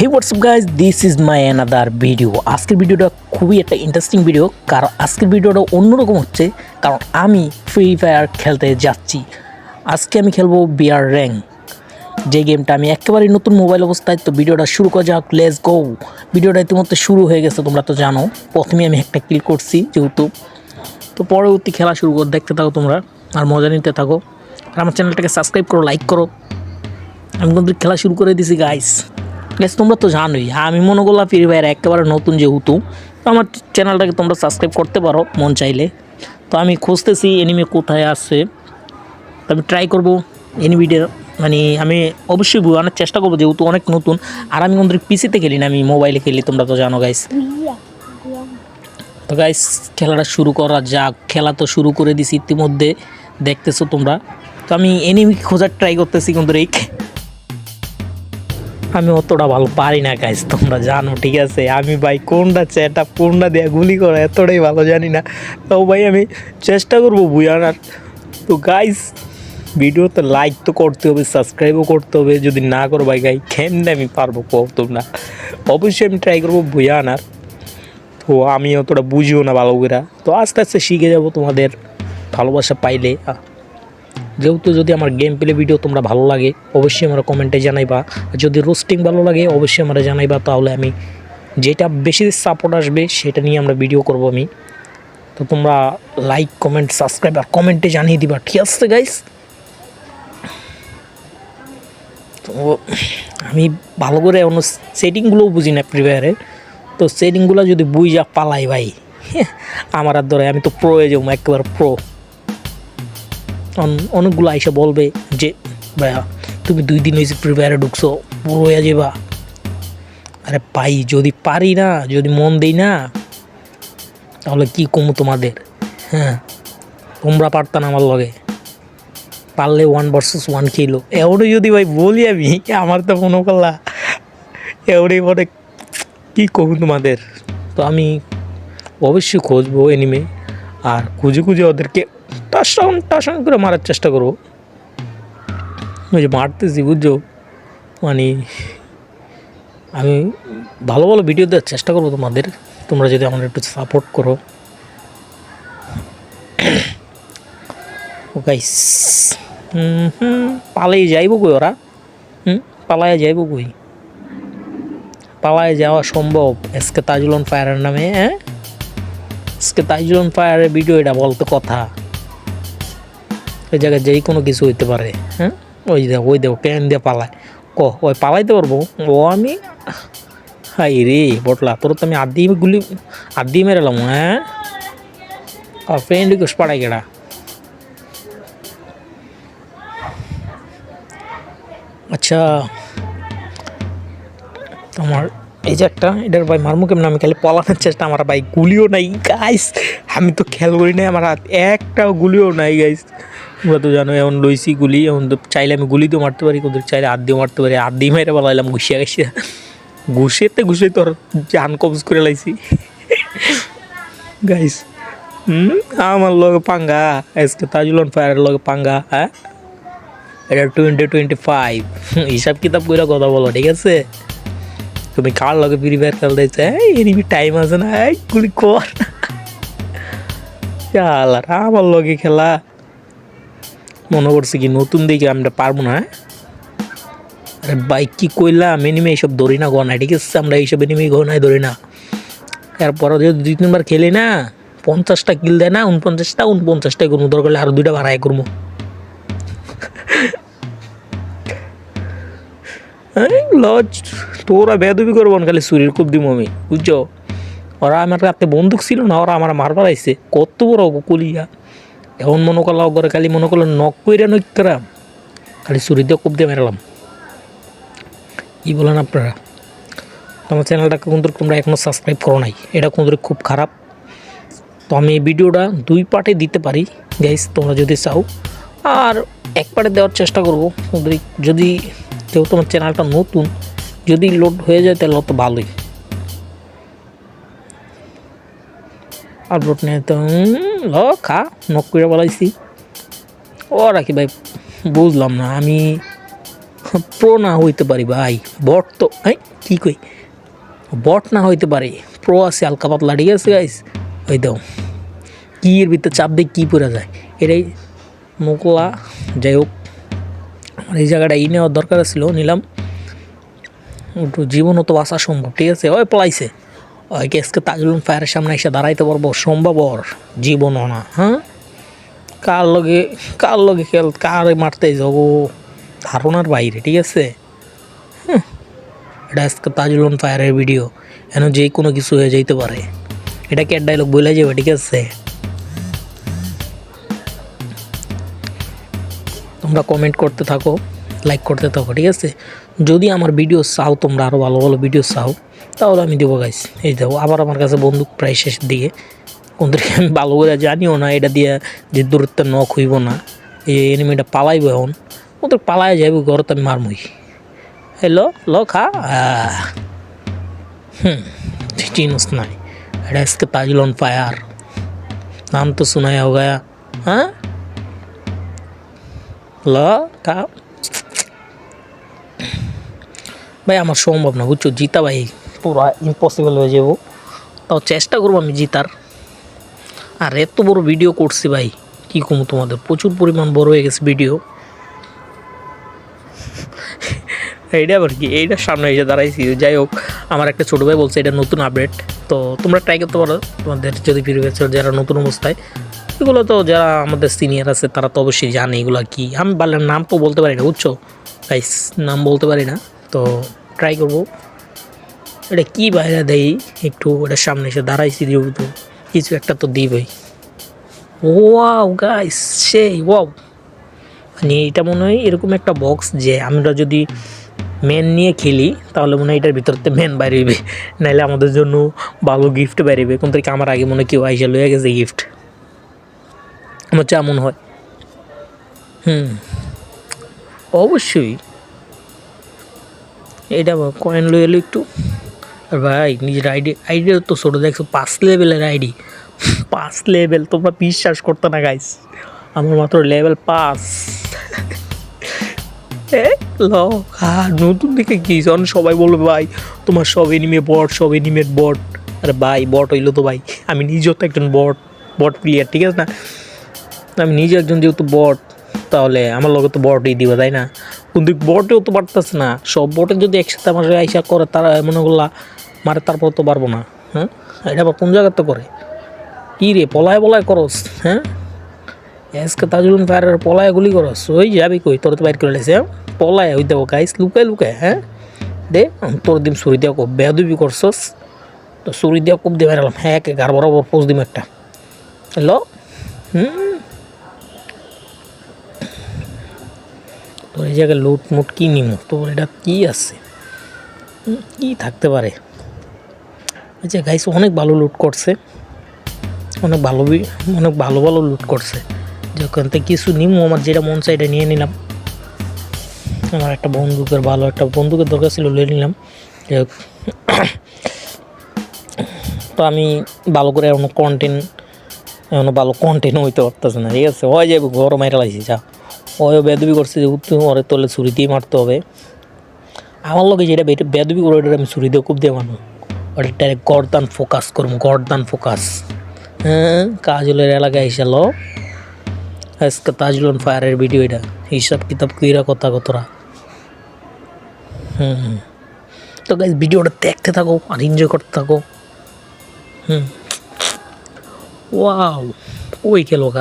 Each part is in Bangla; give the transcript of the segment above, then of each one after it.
Hey WhatsApp guys this is my another video আজকের ভিডিওটা খুবই একটা ইন্টারেস্টিং ভিডিও কারণ আজকের ভিডিওটা অন্যরকম হচ্ছে, কারণ আমি ফ্রি ফায়ার খেলতে যাচ্ছি। আজকে আমি খেলব বিয়ার র্যাঙ্ক যে গেমটা আমি একেবারেই নতুন মোবাইল অবস্থায়, তো ভিডিওটা শুরু করা যাক লেস গো ভিডিওটা ইতিমধ্যে শুরু হয়ে গেছে, তোমরা তো জানো। প্রথমে আমি একটা ক্লিক করছি, যেহেতু। তো পরবর্তী খেলা শুরু করে, দেখতে থাকো তোমরা, আর মজা নিতে থাকো। আর আমার চ্যানেলটাকে সাবস্ক্রাইব করো লাইক করো। আমি কিন্তু খেলা শুরু করে দিছি গাইস গাইস তোমরা তো জানোই আমি মনে করলাম ফ্রি ফায়ার একেবারে নতুন যেহেতু, তো আমার চ্যানেলটাকে তোমরা সাবস্ক্রাইব করতে পারো মন চাইলে। তো আমি খুঁজতেছি এনিমি কোথায় আসছে তো আমি ট্রাই করব এনিমিডির মানে আমি অবশ্যই আনার চেষ্টা করব, যেহেতু অনেক নতুন, আর আমি কিন্তু পিসিতে খেলি না, আমি মোবাইলে খেলি, তোমরা তো জানো গাইস তো গাইস খেলাটা শুরু করা যাক, খেলা তো শুরু করে দিছি ইতিমধ্যে, দেখতেছো তোমরা। তো আমি এনিমি খোঁজার ট্রাই করতেছি, কিন্তু এই আমি অতটা ভালো পারি না গাইস তোমরা জানো, ঠিক আছে? আমি ভাই কোনটা চেটা কোনটা দেয়া গুলি করা, এতটাই ভালো জানি না। তো ভাই, আমি চেষ্টা করব বুঝানোর তো গাইস ভিডিওতে লাইক তো করতে হবে সাবস্ক্রাইবও করতে হবে। যদি না করো ভাই গাই কেমনে আমি পারব কো তোমরা অবশ্যই আমি ট্রাই করব বুঝানোর তো আমি অতটা বুঝিও না ভালো করে। তো আস্তে আস্তে শিখে যাব তোমাদের ভালোবাসা পাইলে। যেহেতু যদি আমার গেম প্লে ভিডিও তোমরা ভালো লাগে, অবশ্যই আমরা কমেন্টে জানাইবা। যদি রোস্টিং ভালো লাগে, অবশ্যই আমরা জানাইবা, তাহলে আমি যেটা বেশি সাপোর্ট আসবে, সেটা নিয়ে আমরা ভিডিও করব আমি। তো তোমরা লাইক কমেন্ট সাবস্ক্রাইব আর কমেন্টে জানিয়ে দিবা, ঠিক আছে গাইস তো আমি ভালো করে অন্য সেটিংগুলোও বুঝি না প্রিপেয়ারের তো সেটিংগুলো যদি বুঝা পালাই ভাই, আমার আর ধরে আমি তো প্রো হয়ে যাব, একেবারে প্রো অনেকগুলো আইসা বলবে যে, ভাইয়া, তুমি দুই দিন হয়েছে প্রিপেয়ারে ঢুকছো হয়ে যাবা আরে পাই যদি পারি না, যদি মন দেই না, তাহলে কি কমু তোমাদের? হ্যাঁ তোমরা পারতাম আমার লগে। পারলে ওয়ান ভার্সেস ওয়ান খেলো। এওরে যদি ভাই বলি আমি, আমার তো মনে করলা, এওরে পরে কী কমু তোমাদের? তো আমি অবশ্যই খুঁজবো এনিমে আর খুঁজে খুঁজে ওদেরকে টাসাউন টাসাউন করে মারার চেষ্টা করব। ওই যে মারতেছি, বুঝছ? মানে আমি ভালো ভালো ভিডিও দেওয়ার চেষ্টা করব তোমাদের। তোমরা যদি আমার একটু সাপোর্ট করো। গাইস হুম হুম, পালাই যাইব কই ওরা? হুম পালাই যাইব কই? পালায় যাওয়া সম্ভব। এসকে তাজুলন ফায়ারের নামে হ্যাঁ? আজকে তাইজুলন ফায়ারের ভিডিও এটা বলতো কথা। ওই জায়গায় যেই কোনো কিছু হইতে পারে হ্যাঁ? ওই দেখ ওই দেখ প্যান দিয়ে পালায়। ক, ওই পালাইতে পারব? ও আমি? হাই রে, বটলা, তোর তো আমি আদি গুলি আদি মেরেলাম হ্যাঁ? আর ফ্রেন্ড রিকোয়েস্ট পাড়াই গেড়া। আচ্ছা তোমার এই যে একটা, এটার ভাই মারমু কেমন? আমি খালি পলানোর চেষ্টা, আমার ভাই গুলিও নাই গাইস আমি তো খেয়াল করি নাই, আমার হাত একটাও গুলিও নাই গাইস তোমরা তো জানো এমন লইছি গুলি এমন তো চাইলে আমি গুলি তো মারতে পারি কোথাও চাইলে হাত দিয়ে মারতে পারি। হাত দিয়ে মেরে বলাইলাম ঘুষিয়া গেছিয়া ঘুষেতে ঘুষে তোর জান কবজ করে লাইছি। গাইস হুম? আমার লগে পাঙ্গা। আজকে তাজুলন ফায়ারের লগে পাঙ্গা হ্যাঁ? এটা টোয়েন্টি টোয়েন্টি ফাইভ হিসাব কিতাব করে কথা বলো, ঠিক আছে? তুমি কার লগে ফ্রি ফায়ার খেলতে চাই এনিমি টাইম আছে না গুলি কর। আমার লগে খেলা। মনে করছি কি নতুন দিকে আমরা পারব না হ্যাঁ? আরে বাইক কি কইলাম? এনিমি এইসব ধরি না গনায় ঠিক আছে? আমরা এইসব এনিমি গনায় ধরি না। এরপরে যদি দুই, তিনবার খেলি না, পঞ্চাশটা কিল দেয় না, উনপঞ্চাশটা, উনপঞ্চাশটাই করব। দরকার হলে আরও দুইটা বাড়াই করব। লজ, তোরা বেদবি করব খালি শরীর খুব দিম আমি, বুঝছ? ওরা আমার রাতে বন্দুক ছিল না, ওরা আমার মারবার আইছে। কত বড় কুলিয়া। এমন মনে করলাম করে খালি মনে করল নক কইরা নক করা খালি দিয়ে খুব দিয়ে মেরালাম। কি বলেন আপনারা? তোমার চ্যানেলটাকে কিন্তু তোমরা এখনও সাবস্ক্রাইব করো নাই? এটা কিন্তু খুব খারাপ। তো আমি এই ভিডিওটা দুই পার্টে দিতে পারি। গাইস তোমরা যদি চাও, আর এক পার্টে দেওয়ার চেষ্টা করব। যদি যেহেতু তোমার চ্যানেলটা নতুন, যদি লোড হয়ে যায়, তাহলে তো ভালোই। আপলোড নিয়ে তো ল, খা নক করে বলাইছি। ও রাখি ভাই, বুঝলাম না, আমি প্রো না হইতে পারি ভাই, বট তো, এই, কী কই? বট না হইতে পারে, প্রো আছে, হালকা পাতলা, ঠিক আছে গাইস ওই দাও, কি এর ভিতরে চাপ দিয়ে কী পড়ে যায়? এটাই মোকলা, যাই হোক, আমার এই জায়গাটা ই নেওয়ার দরকার ছিল নিলাম। জীবনও তো বাঁচা সম্ভব, ঠিক আছে? ওই, পলাইছে। ওই কেসকে তাজুল ফায়ারের সামনে এসে দাঁড়াইতে পারব সম্ভব ওর জীবনও না হ্যাঁ? কার লগে কার লগে খেল, কার মারতে যাব? ধারণার বাইরে, ঠিক আছে? এটা আজকে তাজুল ফায়ারের ভিডিও, এন যে কোনো কিছু হয়ে যাইতে পারে। এটা কে ডায়লগ বলে যাবে, ঠিক আছে? তোমরা কমেন্ট করতে থাকো লাইক করতে থাকো, ঠিক আছে? যদি আমার ভিডিও চাও, তোমরা আরও ভালো ভালো ভিডিও চাও তাহলে আমি দেবো গাইস এই দেবো আবার আমার কাছে বন্দুক প্রায় শেষের দিকে। কোনদেরকে আমি ভালো করে জানিও না, এটা দিয়ে যে দূরত্ব নখ হইব না। এই এনিমিটা পালাইব এখন ওদের পালাই যাইব গরত আমি মারমই। হ্যালো, ল খা। হুম চিনুস নাই। এটা আজকে তাজলন অন ফায়ার। নাম তো শোনাই হো গায়া হ্যাঁ? ল খা। ভাই, আমার সম্ভব না, বুঝছ? জিতা ভাই। পুরো ইম্পসিবল হয়ে যাব। তাও চেষ্টা করব আমি জিতার। আর এত বড় ভিডিও করছি ভাই, কী কমু তোমাদের? প্রচুর পরিমাণ বড় হয়ে গেছে ভিডিও এইটা আবার কি? এইটার সামনে এসে দাঁড়াইছি। যাই হোক, আমার একটা ছোটো ভাই বলছে, এটা নতুন আপডেট তো তোমরা ট্রাই করতে পারো। তোমাদের যদি গেছো যারা নতুন অবস্থায়, এগুলো তো যারা আমাদের সিনিয়র আছে, তারা তো অবশ্যই জানে এগুলো কি। আমি বললাম, নাম তো বলতে পারি না, বুঝছ? গাইস নাম বলতে পারি না। তো ট্রাই করব। এটা কি বাইরে দেই? একটু ওটা সামনে এসে দাঁড়াইছি যেহেতু কিছু একটা তো দিই ভাই ওয়াও গাইস সেই, ওয়াও। মানে এটা মনে হয় এরকম একটা বক্স যে আমরা যদি মেন নিয়ে খেলি, তাহলে মনে হয় এটার ভিতরতে মেন বাইরেবে নাহলে আমাদের জন্য ভালো গিফট বাইরেবে কোন থেকে আমার আগে মনে হয় কেউ আইসা লয়ে গেছে গিফট আমার চা মনে হয়। হুম। অবশ্যই। এটা কয়েন লয়ে এলো একটু। আর ভাই, নিজের আইডি আইডিয়া তো ছোটো, দেখছ, পাঁচ লেভেলের আইডি পাঁচ লেভেল তোমরা বিশ্বাস করতে না গাইস আমার মাত্র লেভেল পাঁচ। নতুন দিকে কি যখন সবাই বলবে, ভাই, তোমার সব এনিমে বট সব এনিমের বট আরে ভাই বট হইল তো ভাই, আমি নিজেও তো একজন বট বট প্লেয়ার ঠিক আছে না? আমি নিজে একজন যেহেতু বট তাহলে আমার লগে তো বটই দিবে, তাই না? কিন্তু বটেও তো পারতেছে না। সব বটে যদি একসাথে আমার আইসা করে, তারা মনে করলা মারে, তারপর তো পারব না হ্যাঁ? এটা আবার কোন জায়গাতে করে? কী রে, পলায় পলায় করস হ্যাঁ? এসকে তাজুল ফায়ারের পলায় গুলি করস, ওই যাবি কই? তোর তো বাইর করে লেছে পলায় হই দেবো গাইস লুকায় লুকায় হ্যাঁ? দে তোর দিম সুরি দিয়া কোপ, বেয়াদুবি করছস? তো সুরি দিয়া কোপ দিয়ে বেরালাম হ্যাঁ একে গার বরাবর পোজ দিম একটা। হ্যালো? হুম? তোর এই জায়গায় লুট মুট কী নিমো? তোর এটা কী আছে? কী থাকতে পারে? আচ্ছা গাইস অনেক ভালো লুট করছে। অনেক ভালো অনেক ভালো ভালো লুট করছে। যে ওখান থেকে কিছু নিমো, আমার যেটা মন চাই এটা নিয়ে নিলাম। আমার একটা বন্দুকের ভালো একটা বন্দুকের দরকার ছিল নিয়ে নিলাম। তো আমি ভালো করে এখনও কন্টেন্ট এখনও ভালো কন্টেন্ট হইতে পারতেছে না, ঠিক আছে? হয় যাবে গরম মাইরা লাগছে যা। ওই বেদবি করছে যে ওরে তোলে ছুরি দিয়ে মারতে হবে। আমার লোকে যেটা বেদবি করে ওটা আমি ছুরি দিয়ে খুব দিয়ে মানো ওটা ডাইরেক্ট গরদান ফোকাস করব গরদান ফোকাস। হ্যাঁ কাজলের এলাকায় এসেল আজকে তাজলন ফায়ারের ভিডিও এটা। হিসাব কিতাব কুইরা কথা কতরা। হুম। তো গাইজ ভিডিওটা দেখতে থাকো আর এনজয় করতে থাকো। হুম। ওয়াও ওই খেলো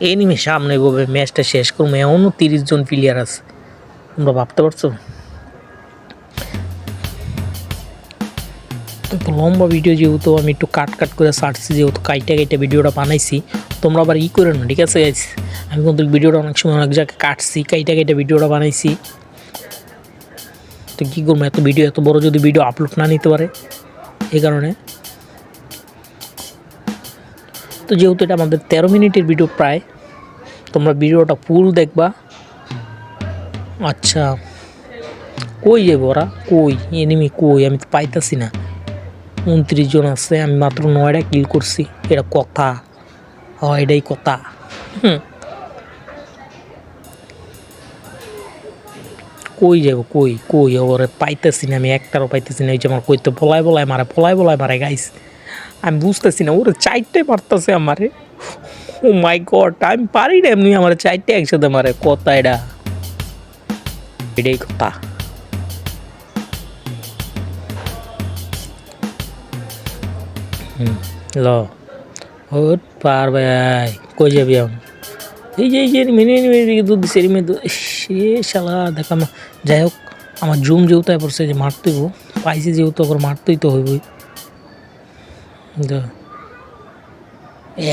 এনিমে সামনে গোবে ম্যাচটা শেষ করব এমনও তিরিশ জন প্লেয়ার আছে। তোমরা ভাবতে পারছ? তো লম্বা ভিডিও যেহেতু আমি একটু কাট কাট করে সারছি যেহেতু কাইটা কাইটা ভিডিওটা বানাইছি, তোমরা আবার ই করে না, ঠিক আছে? আমি কিন্তু ভিডিওটা অনেক সময় অনেক জায়গায় কাটছি, কাইটা কাইটা ভিডিওটা বানাইছি। তো কী করব, এত ভিডিও এত বড় যদি ভিডিও আপলোড না নিতে পারে এই কারণে। তো যেহেতু এটা আমাদের তেরো মিনিটের ভিডিও প্রায়, তোমরা ভিডিওটা ফুল দেখবা। আচ্ছা কই যাব ওরা? কই? এনিমি কই? আমি তো পাইতাছি না। উনত্রিশ জন আছে, আমি মাত্র নয়টা কিল করছি। এটা কথা। হয় এটাই কথা। হুম। কই যাব? কই? কই? ওরে পাইতেছি না, আমি একটারও পাইতেছি না। ওই যে আমার কইতে পলায় পলায় মারে পলায় পলায় মারে গাইস আমি বুঝতেছি না, ওরে চারটে মারতেছে আমারে। ও মাই গড আমি পারি না এমনি আমার চারটে একসাথে মারে। কথা এটা। এটাই কথা। ল। ওট পার ভাই, কই যাবি এখন? এই যে এই যে মিনি মিনি দুধ দিছে, এরিমে সে শালা, দেখা মা যাই হোক, আমার জুম যেহেতু পড়ছে যে মারতেইব পাইছি যেহেতু আবার মারতেই তো হইবই।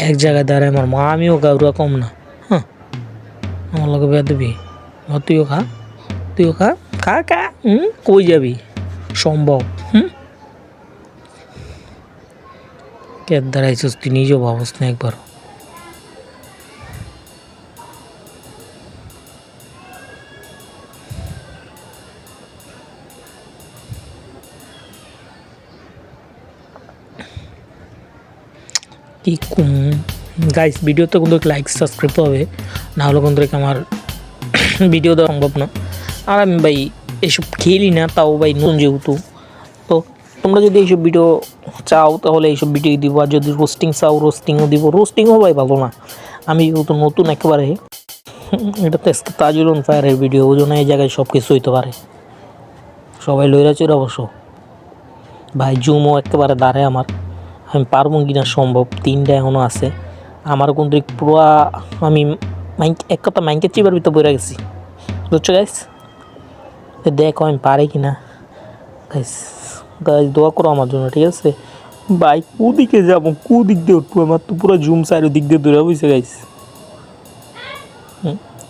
এক জায়গায় দাঁড়ায় আমার মা, আমিও গাউরা কম না। হ্যাঁ? আমার লগে বেয়া দিবি? তুইও খা। তুইও খা। খা খা। হুম? কই যাবি? সম্ভব। হুম? কে দাঁড়াইছিস? তুই নিজেও ভাবস না একবার। কি গাইস ভিডিওতে কিন্তু লাইক সাবস্ক্রাইব হবে। না হলে কিন্তু আমার ভিডিও দেওয়া সম্ভব না। আর আমি ভাই এসব খেলি না, তাও ভাই নতুন যেহেতু। তো তোমরা যদি এইসব ভিডিও চাও তাহলে এইসব ভিডিও দিব, আর যদি রোস্টিং চাও রোস্টিংও দিব। রোস্টিংও ভাই ভালো না। আমি যেহেতু নতুন একেবারে, এটা তো তাজুল ফায়ারের ভিডিও ওই জন্য এই জায়গায় সব কিছু হইতে পারে। সবাই লইরা চইরা অবশ্য ভাই, জুমও একেবারে দাঁড়ায় আমার। আমি পারব কি না সম্ভব? তিনটা এখনও আছে। আমার কিন্তু পুরা, আমি এক কথা মাইকের চিবার ভিতরে বইরা গেছি। বুঝছ গাইস দেখো আমি পারি কি না গাইস গাইস দোয়া করো আমার জন্য, ঠিক আছে? ভাই কুদিকে যাব কুদিক দিয়ে উঠবো, আমার তো পুরো জুম সাইড দিক দিয়ে দৌড়া বইছে গাইস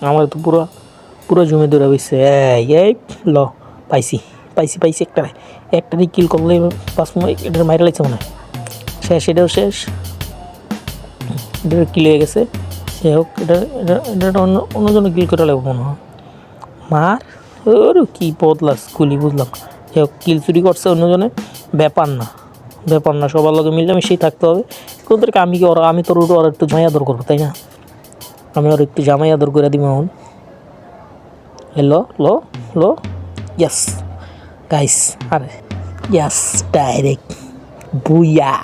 আমার তো পুরো পুরো জমে দৌড়া বইছে। এই ল, পাইছি পাইছি পাইছি একটা একটা কিল করলে পাঁচ মিনিট এটা মাইরা লাগছে মনে হয়। শেষ, এটাও শেষ। এটা কিল হয়ে গেছে। যাই হোক, এটা এটা এটা অন্য অন্যজনে কিল করে লাগবে মনে হয়। মার, ওর কি বদলাস কুলি বুঝলাম যাই হোক কিল চুরি করছে অন্যজনে, ব্যাপার না। ব্যাপার না, সবার লগে মিলেমিশেই থাকতে হবে। কোনদেরকে আমি কি ওরা আমি তোর ওর একটু জামাই আদর করব, তাই না? আমি ওর একটু জামাই আদর করে দিব এখন। হ্যালো লো লো ইয়াস গাইস আরে ইয়াস ডাইরেক্ট বুয়া